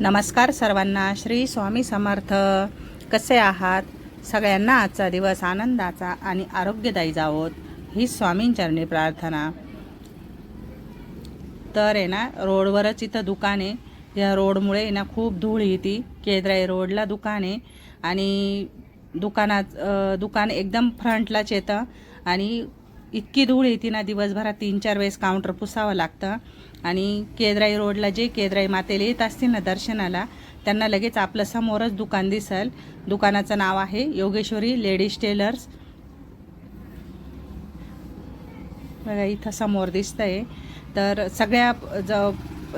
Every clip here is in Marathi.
नमस्कार सर्वांना. श्री स्वामी समर्थ. कसे आहात? सगळ्यांना आजचा दिवस आनंदाचा आणि आरोग्यदायी जावोत ही स्वामींचरणी प्रार्थना. तर आहे ना रोडवरच इथं दुकान आहे. या रोडमुळे ना खूप धूळ येते. केद्राई रोडला दुकान आहे. आणि दुकानात दुकान एकदम फ्रंटलाच येतं. आणि इतकी धूळ येते ना दिवसभरात तीन चार वेळेस काउंटर पुसावं लागतं. आणि केद्राई रोडला जे केद्राई मातेला येत असतील ना दर्शनाला त्यांना लगेच आपलं समोरच दुकान दिसल. दुकानाचं नाव आहे योगेश्वरी लेडीज टेलर्स. बघा इथं समोर दिसतंय. तर सगळ्या ज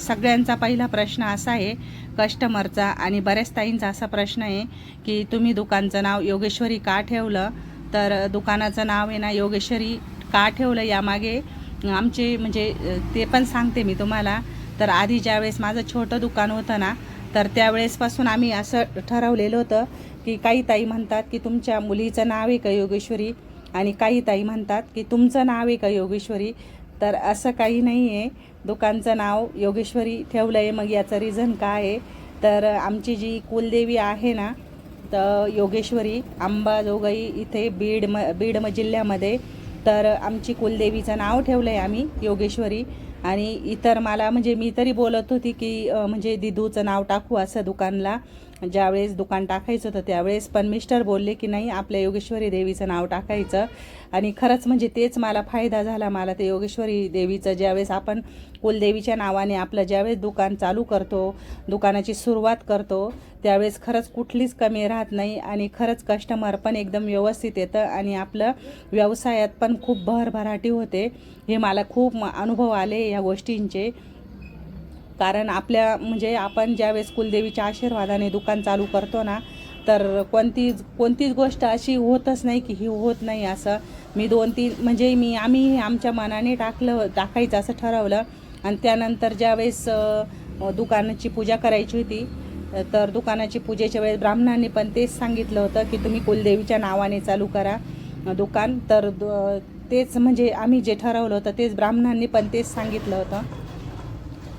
सगळ्यांचा पहिला प्रश्न असा आहे कस्टमरचा आणि बऱ्याच ताईंचा असा प्रश्न आहे की तुम्ही दुकानचं नाव योगेश्वरी का ठेवलं? तर दुकानाचं नाव आहे ना योगेश्वरी का ठेवलं यामागे? आमचे म्हणजे ते पण सांगते मी तुम्हाला. तर आधी ज्यावेळेस माझं छोटं दुकान होतं ना तर त्यावेळेसपासून आम्ही असं ठरवलेलं होतं की काही ताई म्हणतात की तुमच्या मुलीचं नाव आहे का योगेश्वरी? आणि काही ताई म्हणतात की तुमचं नाव आहे का योगेश्वरी? तर असं काही नाही आहे दुकानचं नाव योगेश्वरी ठेवलं आहे मग याचं रिझन काय आहे? तर आमची जी कुलदेवी आहे ना तर योगेश्वरी अंबाजोगाई इथे बीड म बीड जिल्ह्यामध्ये तर आमची कुलदेवीचं नाव ठेवलं आहे आम्ही योगेश्वरी. आणि इतर मला म्हणजे मी तरी बोलत होती की म्हणजे दिदूचं नाव टाकू असं दुकानला. ज्यावेळेस दुकान टाकायचं तर त्यावेळेस पण मिस्टर बोलले की नाही आपल्या योगेश्वरी देवीचं नाव टाकायचं. आणि खरंच म्हणजे तेच मला फायदा झाला. मला ते योगेश्वरी देवीचं ज्यावेळेस आपण कुलदेवीच्या नावाने आपलं ज्यावेळेस दुकान चालू करतो दुकानाची सुरुवात करतो त्यावेळेस खरंच कुठलीच कमी राहत नाही आणि खरंच कस्टमर पण एकदम व्यवस्थित येतं आणि आपलं व्यवसायात पण खूप भरभराटी होते. हे मला खूप अनुभव आले या गोष्टींचे. कारण आपल्या म्हणजे आपण ज्यावेळेस कुलदेवीच्या आशीर्वादाने दुकान चालू करतो ना तर कोणतीच कोणतीच गोष्ट अशी होतच नाही की ही होत नाही असं. मी दोन तीन म्हणजे मी आम्ही आमच्या मनाने टाकलं टाकायचं असं ठरवलं. आणि त्यानंतर ज्यावेळेस दुकानाची पूजा करायची होती तर दुकानाची पूजेच्या वेळेस ब्राह्मणांनी पण तेच सांगितलं होतं की तुम्ही कुलदेवीच्या नावाने चालू करा दुकान. तर तेच म्हणजे आम्ही जे ठरवलं होतं तेच ब्राह्मणांनी पण तेच सांगितलं होतं.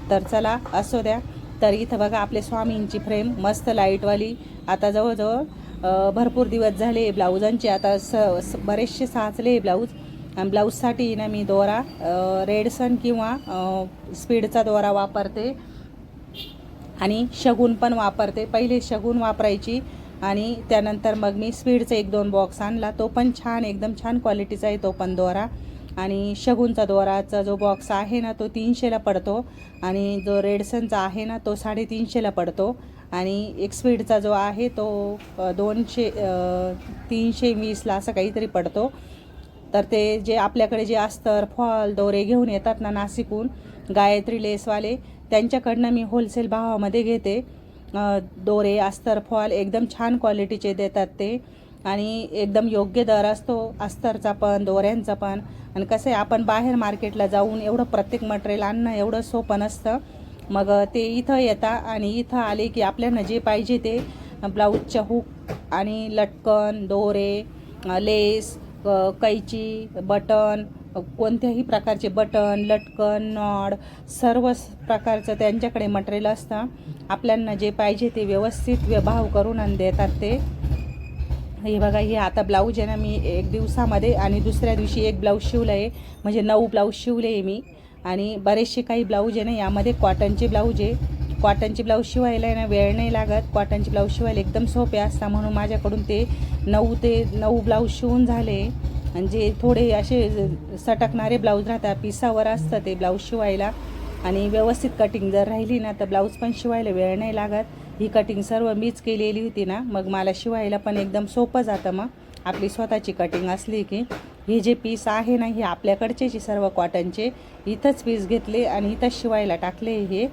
तर चला असो द्या. तर इथं बघा आपले स्वामींची फ्रेम मस्त लाईटवाली. आता जवळजवळ भरपूर दिवस झाले ब्लाऊजांचे आता स बरेचसे साचले ब्लाऊज. आणि ब्लाऊजसाठी ना मी दोरा रेडसन किंवा स्पीडचा दोरा वापरते. आणि शगुन पण वापरते. पहिले शगुन वापरायची आणि त्यानंतर मग मी स्पीडचा एक दोन बॉक्स आणला. तो पण छान एकदम छान क्वालिटीचा आहे तो पण दोरा. आणि शगुनचा दोराचा जो बॉक्स आहे ना तो तीनशेला पडतो. आणि जो रेडसनचा आहे ना तो साडेतीनशेला पडतो. आणि एक स्पीडचा जो आहे तो दोनशे तीनशे वीसला असं काहीतरी पडतो. तर ते जे आपल्याकडे जे अस्तर फॉल दोरे घेऊन येतात ना नाशिकहून गायत्री लेसवाले त्यांच्याकडनं मी होलसेल भावामध्ये घेते. दोरे अस्तर फॉल एकदम छान क्वालिटीचे देतात ते. आणि एकदम योग्य दर असतो अस्तरचा पण दोऱ्यांचा पण. आणि कसं आहे आपण बाहेर मार्केटला जाऊन एवढं प्रत्येक मटेरियल आणणं एवढं सोपं नसतं. मग ते इथं येतात आणि इथं आले की आपल्याला जे पाहिजे ते ब्लाऊजच्या हुक आणि लटकन दोरे लेस कैची बटन कोणत्याही प्रकारचे बटन लटकन नॉड सर्व स- प्रकारचं त्यांच्याकडे मटेरियल असतं. आपल्याला जे पाहिजे ते व्यवस्थित व्यभाव करून आणि देतात ते. हे बघा हे आता ब्लाऊज आहे ना मी एक दिवसामध्ये आणि दुसऱ्या दिवशी एक ब्लाऊज शिवलं आहे. म्हणजे नऊ ब्लाऊज शिवले आहे मी. आणि बरेचसे काही ब्लाऊज आहे ना यामध्ये कॉटनचे ब्लाऊज आहे. कॉटनचे ब्लाऊज शिवायला आहे ना वेळ नाही लागत. कॉटनचे ब्लाऊज शिवायला एकदम सोपे असतात. म्हणून माझ्याकडून ते नऊ ते नऊ ब्लाऊज शिवून झाले. आणि जे थोडे असे सटकणारे ब्लाऊज राहतात पिसावर असतं ते ब्लाऊज शिवायला. आणि व्यवस्थित कटिंग जर राहिली ना तर ब्लाऊज पण शिवायला वेळ नाही लागत. ही कटिंग सर्व मीच केलेली होती ना. मग मला शिवायला पण एकदम सोपं जातं मग. आपली स्वतःची कटिंग असली की. हे जे पीस आहे ना हे आपल्याकडचे आहे सर्व कॉटनचे इथंच पीस घेतले आणि इथंच शिवायला टाकले हे.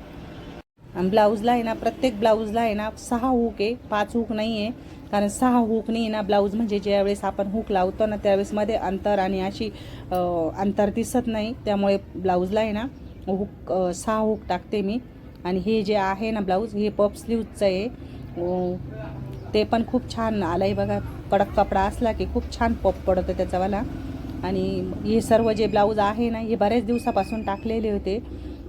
आणि ब्लाऊजला आहे ना प्रत्येक ब्लाऊजला आहे ना सहा हुक आहे पाच हुक नाही आहे कारण सहा हुक नाही ना ब्लाऊज म्हणजे ज्यावेळेस आपण हुक लावतो ना त्यावेळेस मध्ये अंतर आणि अशी अंतर दिसत नाही. त्यामुळे ब्लाऊजला आहे ना हुक सहा हुक टाकते मी. आणि हे जे आहे ना ब्लाऊज हे पप स्लीवचं आहे. ते पण खूप छान आलं आहे बघा. कडक कपडा असला की खूप छान पप पडतं त्याचावाला आणि हे सर्व जे ब्लाऊज आहे ना हे बऱ्याच दिवसापासून टाकलेले होते.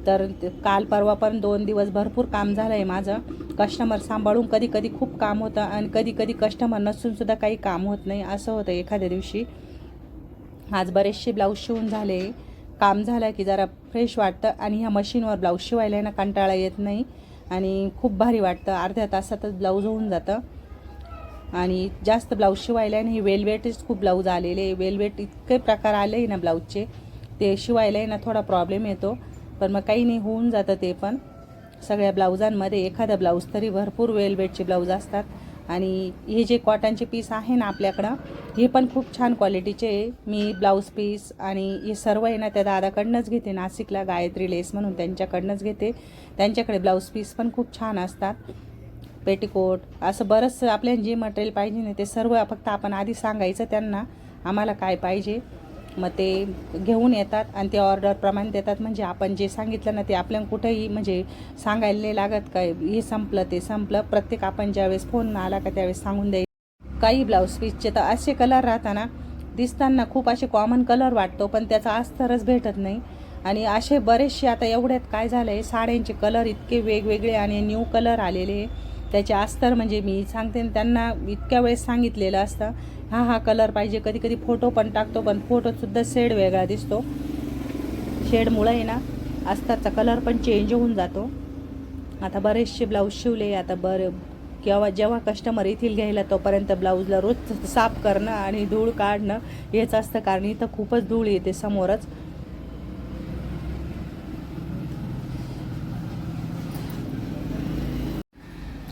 तर काल परवा पण दोन दिवस भरपूर काम झालं आहे माझं. कस्टमर सांभाळून कधी कधी खूप काम होतं आणि कधी कधी कस्टमर नसूनसुद्धा काही काम होत नाही. असं होतं एखाद्या दिवशी. आज बरेचसे ब्लाऊज शिवून झाले. काम झालं की जरा फ्रेश वाटतं आणि ह्या मशीनवर ब्लाऊज शिवायला आहे ना कंटाळा येत नाही. आणि खूप भारी वाटतं. अर्ध्या तासातच ब्लाऊज होऊन जातं. आणि जास्त ब्लाऊज शिवायला आहे ना हे वेलवेटच खूप ब्लाऊज आलेले वेलवेट इतके प्रकार आले आहे ना ब्लाऊजचे ते शिवायला आहे ना थोडा प्रॉब्लेम येतो. पण मग काही नाही होऊन जातं ते पण. सगळ्या ब्लाऊजांमध्ये एखादा ब्लाऊज तरी भरपूर वेलवेटचे ब्लाऊज असतात. आणि हे जे कॉटनचे पीस आहे ना आपल्याकडं हे पण खूप छान क्वालिटीचे आहे. मी ब्लाऊज पीस आणि हे सर्व आहे ना त्या दादाकडनंच घेते नाशिकला गायत्री लेस म्हणून त्यांच्याकडनंच घेते. त्यांच्याकडे ब्लाऊज पीस पण खूप छान असतात. पेटीकोट असं बरंचसं आपल्याला जे मटेरियल पाहिजे ना ते सर्व फक्त आपण आधी सांगायचं त्यांना आम्हाला काय पाहिजे. मग ते घेऊन येतात आणि ते ऑर्डरप्रमाणे देतात. म्हणजे आपण जे सांगितलं ना ते आपल्याला कुठेही म्हणजे सांगायला नाही लागत काय हे संपलं ते संपलं. प्रत्येक आपण ज्यावेळेस फोन आला का त्यावेळेस सांगून द्यायचं. काही ब्लाऊज पीसचे तर असे कलर राहताना दिसताना खूप असे कॉमन कलर वाटतो पण त्याचा अस्तरच भेटत नाही. आणि असे बरेचसे आता एवढ्यात काय झालं आहे साड्यांचे कलर इतके वेगवेगळे आणि न्यू कलर आलेले. त्याचे अस्तर म्हणजे मी सांगते त्यांना इतक्या वेळेस सांगितलेलं असतं हा हा कलर पाहिजे कधी कधी फोटो पण टाकतो पण फोटोतसुद्धा शेड वेगळा दिसतो. शेडमुळं आहे ना अस्तरचा कलर पण चेंज होऊन जातो. आता बरेचसे ब्लाऊज शिवले आता बरं किंवा जेव्हा कस्टमर येथील घ्यायला तोपर्यंत ब्लाऊजला रोज साफ करणं आणि धूळ काढणं हेच असतं कारण इथं खूपच धूळ येते समोरच.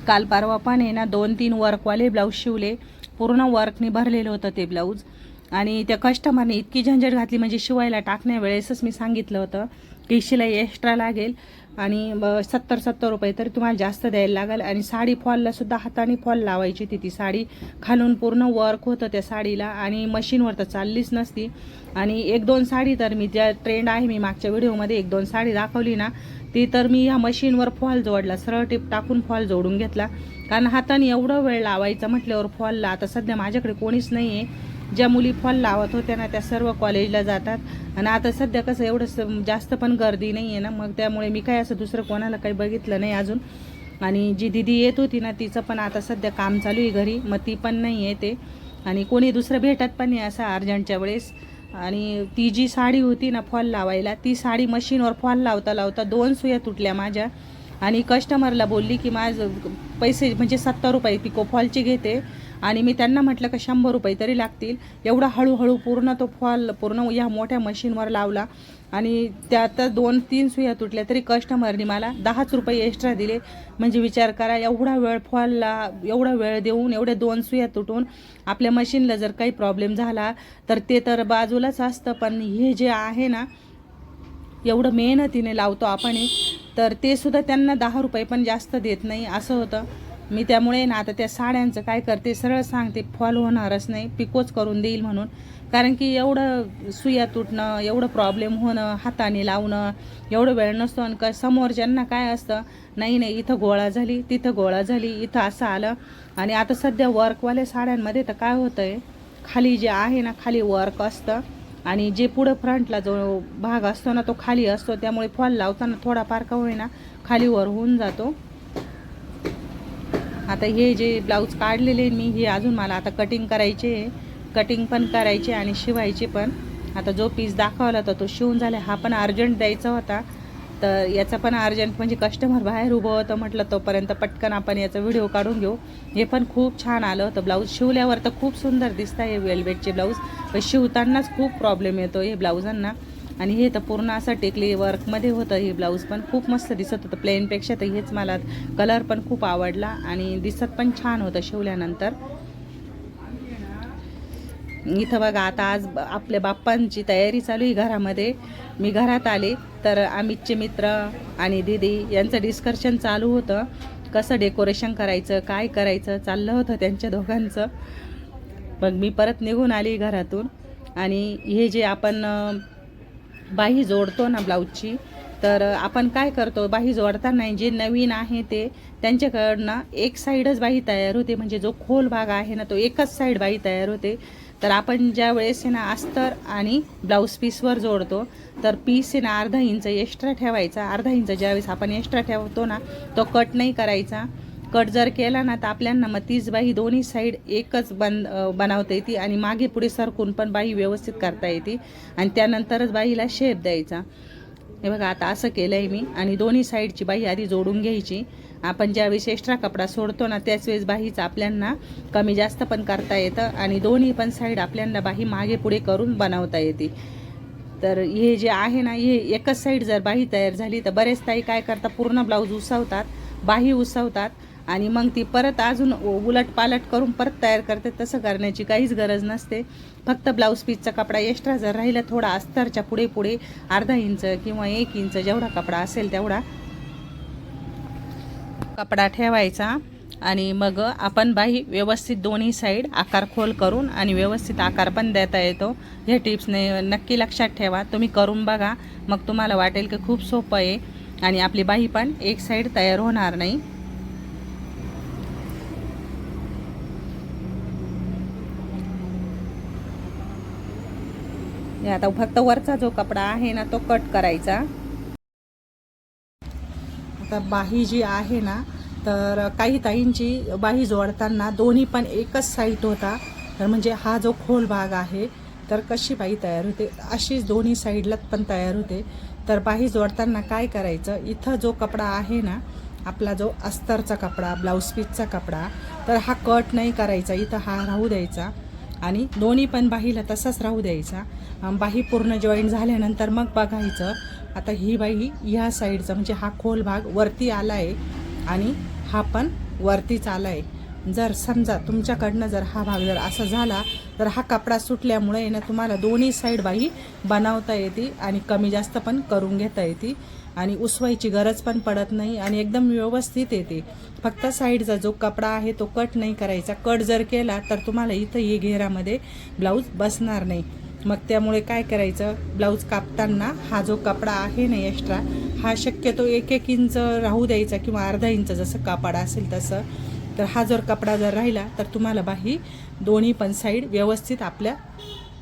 काल परवा पण आहे ना दोन तीन वर्कवाले ब्लाऊज शिवले. पूर्ण वर्कने भरलेलं होतं ते ब्लाऊज आणि त्या कस्टमरने इतकी झंझट घातली म्हणजे शिवायला टाकण्या वेळेसच मी सांगितलं होतं की शिलाई एक्स्ट्रा लागेल. आणि सत्तर सत्तर रुपये तरी तुम्हाला जास्त द्यायला लागेल. आणि साडी फॉललासुद्धा हाताने फॉल लावायची ती ती साडी. खालून पूर्ण वर्क होतं त्या साडीला. आणि मशीनवर तर चाललीच नसती. आणि एक दोन साडी तर मी ज्या ट्रेंड आहे मी मागच्या व्हिडिओमध्ये एक दोन साडी दाखवली ना ती तर मी ह्या मशीनवर फॉल जोडला सरळ टिप टाकून फॉल जोडून घेतला. कारण हाताने एवढं वेळ लावायचं म्हटल्यावर फॉलला आता सध्या माझ्याकडे कोणीच नाही आहे ज्या मुली फॉल लावत होत्या ना त्या सर्व कॉलेजला जातात. आणि आता सध्या कसं एवढं स- जास्त पण गर्दी नाही आहे ना. मग त्यामुळे मी काय असं दुसरं कोणाला काही बघितलं नाही अजून. आणि जी दिदी येत होती ना तिचं पण आता सध्या काम चालू आहे घरी. मग ती पण नाही येते आणि कोणी दुसरं भेटत पण नाही असं अर्जंटच्या वेळेस. आणि ती जी साडी होती ना फॉल लावायला ती साडी मशीनवर फॉल लावता लावता दोन सुया तुटल्या माझ्या. आणि कस्टमरला बोलली की माझं पैसे म्हणजे सत्तर रुपये पिको फॉलची घेते. आणि मी त्यांना म्हटलं का शंभर रुपये तरी लागतील. एवढा हळूहळू पूर्ण तो फॉल पूर्ण या मोठ्या मशीनवर लावला. आणि त्यात दोन तीन सुया तुटल्या तरी कस्टमरनी मला दहाच रुपये एक्स्ट्रा दिले. म्हणजे विचार करा एवढा वेळ फॉलला एवढा वेळ देऊन एवढ्या दोन सुया तुटून आपल्या मशीनला जर काही प्रॉब्लेम झाला तर ते तर बाजूलाच असतं. पण हे जे आहे ना एवढं मेहनतीने लावतो आपण तर ते सुद्धा त्यांना दहा रुपये पण जास्त देत नाही असं होतं. मी त्यामुळे ना आता त्या साड्यांचं काय करते सरळ सांगते फॉल होणारच नाही पिकोच करून देईल म्हणून. कारण की एवढं सुया तुटणं एवढं प्रॉब्लेम होणं हाताने लावणं एवढं वेळ नसतो आणि का समोरच्यांना काय असतं नाही नाही इथं गोळा झाली तिथं गोळा झाली इथं असं आलं. आणि आता सध्या वर्कवाल्या साड्यांमध्ये तर काय होतं आहे खाली जे आहे ना खाली वर्क असतं. आणि जे पुढं फ्रंटला जो भाग असतो ना तो खाली असतो. त्यामुळे फॉल लावताना थोडाफार का होईना खाली वर होऊन जातो. आता हे जे ब्लाऊज काढलेले मी हे अजून मला आता कटिंग करायचे कटिंग पण करायचे आणि शिवायचे पण. आता जो पीस दाखवला होता तो शिवून झाला. हा पण अर्जंट द्यायचा होता. तर याचा पण अर्जंट म्हणजे कस्टमर बाहेर उभं होतं म्हटलं तोपर्यंत पटकन आपण याचा व्हिडिओ काढून घेऊ. हे पण खूप छान आलं होतं. ब्लाऊज शिवल्यावर तर खूप सुंदर दिसतं हे वेलवेटचे ब्लाऊज पण शिवतानाच खूप प्रॉब्लेम येतो हे ब्लाऊजांना आणि हे तर पूर्ण असं टेकली वर्कमध्ये होतं हे ब्लाऊज पण खूप मस्त दिसत होतं. प्लेनपेक्षा तर हेच मला कलर पण खूप आवडला आणि दिसत पण छान होतं शिवल्यानंतर. इथं बघा आता आज ब- आपल्या बाप्पांची तयारी चालू आहे घरामध्ये. मी घरात आले तर अमितचे मित्र आणि दीदी यांचं डिस्कशन चालू होतं. कसं डेकोरेशन करायचं काय करायचं चाललं होतं त्यांच्या दोघांचं. मग मी परत निघून आली घरातून. आणि हे जे आपण बाही जोडतो ना ब्लाऊजची. तर आपण काय करतो बाही जोडताना जे नवीन आहे ते त्यांच्याकडनं एक साईडच बाही तयार होते. म्हणजे जो खोल भाग आहे ना तो एकच साईड बाही तयार होते. तर आपण ज्या वेळेस आहे ना अस्तर आणि ब्लाऊज पीसवर जोडतो तर पीस आहे ना अर्धा इंच एक्स्ट्रा ठेवायचा. अर्धा इंच ज्यावेळेस आपण एक्स्ट्रा ठेवतो ना तो कट नाही करायचा. कट जर केला ना तर आपल्यांना मग तीच बाही दोन्ही साईड एकच बन बनवता येते आणि मागे पुढे सरकून पण बाही व्यवस्थित करता येते. आणि त्यानंतरच बाईला शेप द्यायचा. हे बघा आता असं केलं आहे मी. आणि दोन्ही साईडची बाही आधी जोडून घ्यायची. आपण ज्यावेळेस एक्स्ट्रा कपडा सोडतो ना त्याच वेळेस बाहीचं आपल्यांना कमी जास्त पण करता येतं. आणि दोन्ही पण साईड आपल्यांना बाही मागे पुढे करून बनवता येते. तर हे जे आहे ना हे एकच साईड जर बाही तयार झाली तर बरेच ताई काय करतात पूर्ण ब्लाऊज उसवतात. बाही उसवतात. आणि मग ती परत अजून उलट पालट करून परत तयार करते. तसं करण्याची काहीच गरज नसते. फक्त ब्लाऊज पीसचा कपडा एक्स्ट्रा जर राहिला थोडा अस्तरच्या पुढे पुढे अर्धा इंच किंवा एक इंच जेवढा कपडा असेल तेवढा कपडा ठेवायचा. आणि मग आपण बाही व्यवस्थित दोन्ही साईड आकार खोल करून आणि व्यवस्थित आकार पण देता येतो. हे टिप्सने नक्की लक्षात ठेवा. तुम्ही करून बघा. मग तुम्हाला वाटेल की खूप सोपं आहे. आणि आपली बाही पण एक साईड तयार होणार नाही. आता फक्त वरचा जो कपडा आहे ना तो कट करायचा. आता बाही जी आहे ना तर काही ताईंची बाही जोडताना दोन्ही पण एकच साईड होता. तर म्हणजे हा जो खोल भाग आहे तर कशी बाही तयार होते? अशीच दोन्ही साईडला पण तयार होते. तर बाही जोडताना काय करायचं? इथं जो कपडा आहे ना आपला जो अस्तरचा कपडा ब्लाऊज पीसचा कपडा तर हा कट नाही करायचा. इथं हा राहू द्यायचा. आणि दोन्ही पण बाहीला तसाच राहू द्यायचा. बाही पूर्ण जॉईन झाल्यानंतर मग बघायचं आता ही बाही ह्या साईडचा म्हणजे हा खोल भाग वरती आला आहे आणि हा पण वरतीच आला आहे जर समजा तुमच्याकडनं जर हा भाग जर असा झाला तर हा कपडा सुटल्यामुळे आहे ना तुम्हाला दोन्ही साईड बाही बनवता येते आणि कमी जास्त पण करून घेता येते. आणि उसवायची गरज पण पडत नाही आणि एकदम व्यवस्थित येते. फक्त साईडचा जो कपडा आहे तो कट नाही करायचा. कट जर केला तर तुम्हाला इथं ये घेरामध्ये ब्लाऊज बसणार नाही. मग त्यामुळे काय करायचं? ब्लाऊज कापताना हा जो कपडा आहे ना एक्स्ट्रा हा शक्यतो एक एक इंच राहू द्यायचा किंवा अर्धा इंच जसं कापड असेल तसं. तर हा जर कपडा जर राहिला तर तुम्हाला बाही दोन्ही पण साईड व्यवस्थित आपल्या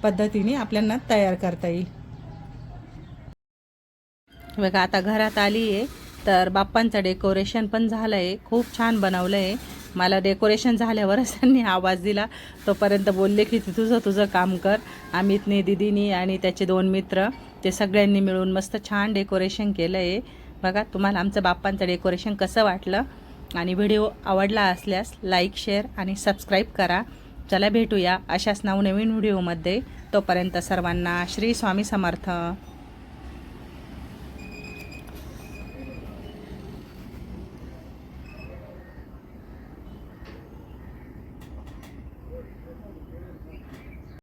पद्धतीने आपल्याला तयार करता येईल. बघा आता घरात आली आहे तर बाप्पांचं डेकोरेशन पण झालं आहे खूप छान बनवलं आहे मला डेकोरेशन झाल्यावरच त्यांनी आवाज दिला. तोपर्यंत बोलले की तू तुझं तुझं काम कर. अमितने दिदीनी आणि त्याचे दोन मित्र ते सगळ्यांनी मिळून मस्त छान डेकोरेशन केलं आहे बघा तुम्हाला आमचं बाप्पांचं डेकोरेशन कसं वाटलं? आणि व्हिडिओ आवडला असल्यास लाईक शेअर आणि सबस्क्राईब करा. चला भेटूया अशाच नवनवीन व्हिडिओमध्ये तोपर्यंत सर्वांना श्री स्वामी समर्थ.